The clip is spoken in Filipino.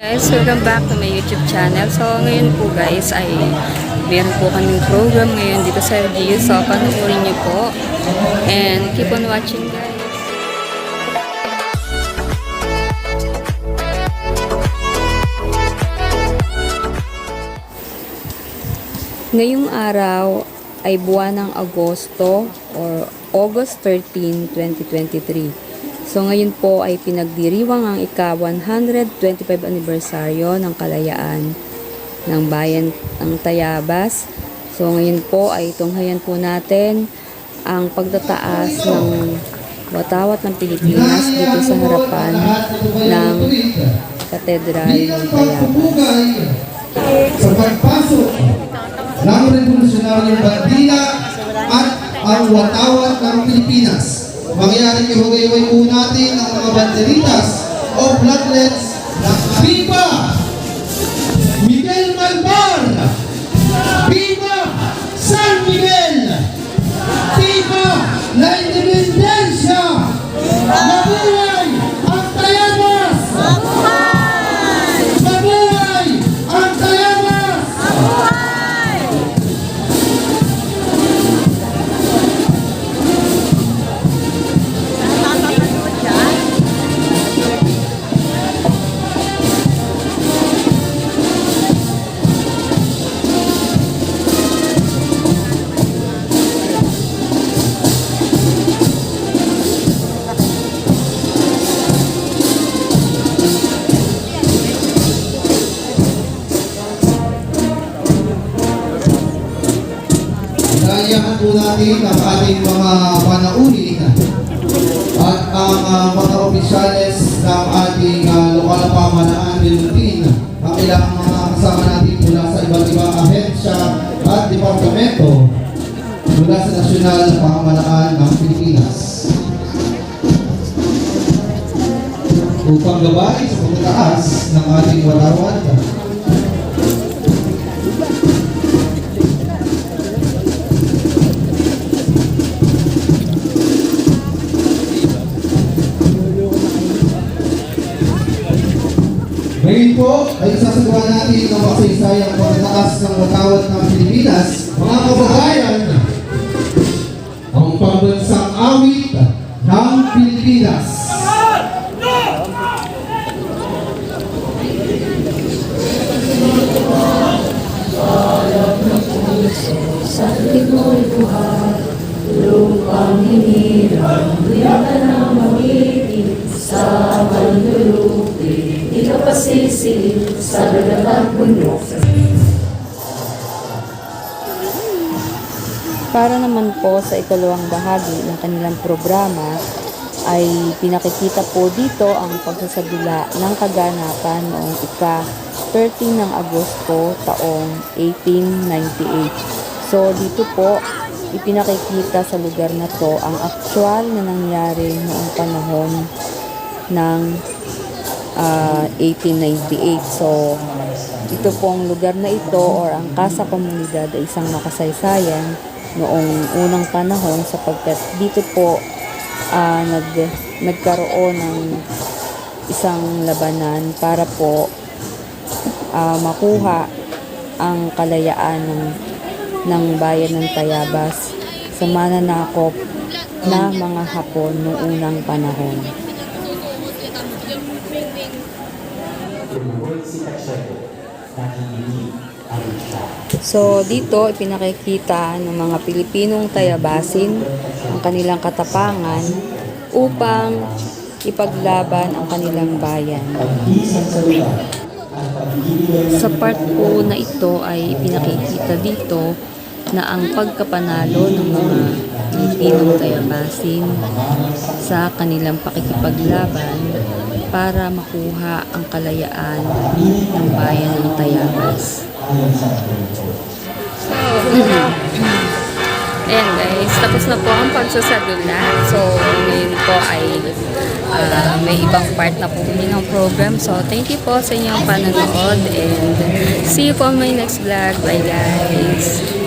Guys, welcome back to my YouTube channel. So, ngayon po guys ay meron po kaming program ngayon dito sa LGU. So, panoorin niyo po. And keep on watching guys. Ngayong araw ay buwan ng Agosto or August 13, 2023. So ngayon po ay pinagdiriwang ang ika-125 anibersaryo ng kalayaan ng bayan ng Tayabas. So ngayon po ay tunghayan po natin ang pagtataas ng watawat ng Pilipinas dito sa harapan ng Katedral ng Tayabas. sa pagpasok ng revolusyonaryong bandila at ang watawat ng Pilipinas. Mangyaring ihugayway po natin ang mga banderitas o flaglets ng Viva! Natin ang ating mga panauhin at ang ah, mga opisyales ng ating uh, lokal na pamahalaan nilutin ang ilang mga kasama natin mula sa iba't ibang ahensya at departamento mula sa nasyonal na pamahalaan ng Pilipinas. Upang gabay sa pagtataas ng ating watawat Ngayon po ay sasagawa natin ang makasaysayang pagtataas ng watawat ng Pilipinas. Mga kababayan, ang pambansang awit ng Pilipinas. Sa timoy buhay, lupang hinirang, Kuya ka na magitin sa ka pasisiin sa dagat at bundok. Para naman po sa ikalawang bahagi ng kanilang programa, ay pinakikita po dito ang pagsasadula ng kaganapan noong ika-13 ng Agosto taong 1898. So dito po ipinakikita sa lugar na to ang aktual na nangyari noong panahon ng ah, 1898. So ito pong lugar na ito or ang Casa Comunidad ay isang makasaysayan noong unang panahon sapagkat dito po ah, nag, nagkaroon ng isang labanan para po ah, makuha ang kalayaan ng, ng bayan ng Tayabas sa mananakop na mga Hapon noong unang panahon. So dito ipinakikita ng mga Pilipinong tayabasin ang kanilang katapangan upang ipaglaban ang kanilang bayan. Sa part po na ito ay ipinakikita dito na ang pagkapanalo ng mga Pilipinong tayabasin sa kanilang pakikipaglaban para makuha ang kalayaan ng bayan ng Tayabas. Ayan guys, tapos na po ang pagsasadula. So, ngayon po ay ah, may ibang part na po kami ng program. So, thank you po sa inyong panonood and see you po on my next vlog. Bye guys!